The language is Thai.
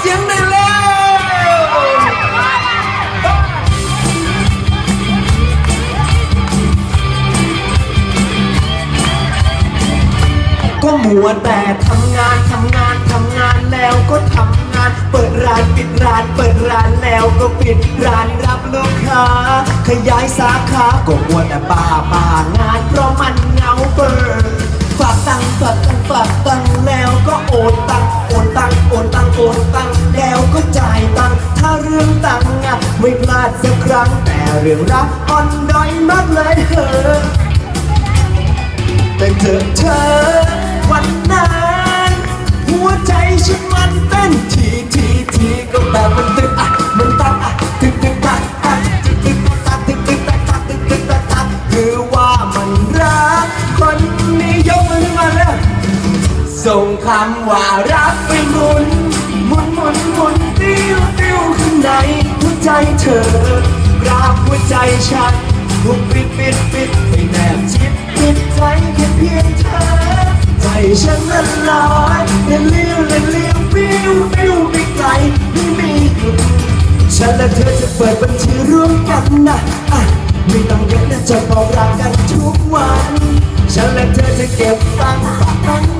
เสียงหน่อยเร็ว ก็มัวแต่ทำงานทำงานทำงานแล้วก็ทำงาน เปิดร้านปิดร้านเปิดร้านแล้วก็ปิดร้านรับลูกค้า ขยายสาขาก็มัวแต่ป่าป่างานเพราะมันเหงาเปิดฝากตังค์ฝากตังค์ฝากตังค์แล้วก็โอนตังค์โอนตังค์โอน ตังค์แล้วก็จ่ายตังค์ถ้าเรื่องตังค์อะไม่พลาดสักครั้ง แต่เรื่องรักอ่อนด้อยมากเลยเธอแต่เธอเธอวันนั้นหัวใจฉันมันเต้นทีทีทีก็แบบมันตึกอะมันตักอะตึกตึกตักอะตึกตึกตักตึกตึกตักตักตึกตึกตักตักคือว่ามันรักคนนี้ยกมือขึ้นมาเลยส่งคำว่ารักไปหมุน หมุนหมุนหมุนติ้วติ้วข้างในหัวใจเธอรักหัวใจฉันถูกปิดปิดปิดให้แนบชิดปิดใจแค่เพียงเธอ ใจฉันนั้นลอยเล่นเลี้ยวเลี้ยวปิ้วปิ้วไปไกลไม่มีหยุดฉันและเธอจะเปิดบัญชีร่วมกันนะอะไม่ต้องเยอะนะจะบอกรักกันทุกวัน ฉันและเธอจะเก็บตังค์ฝากกันด้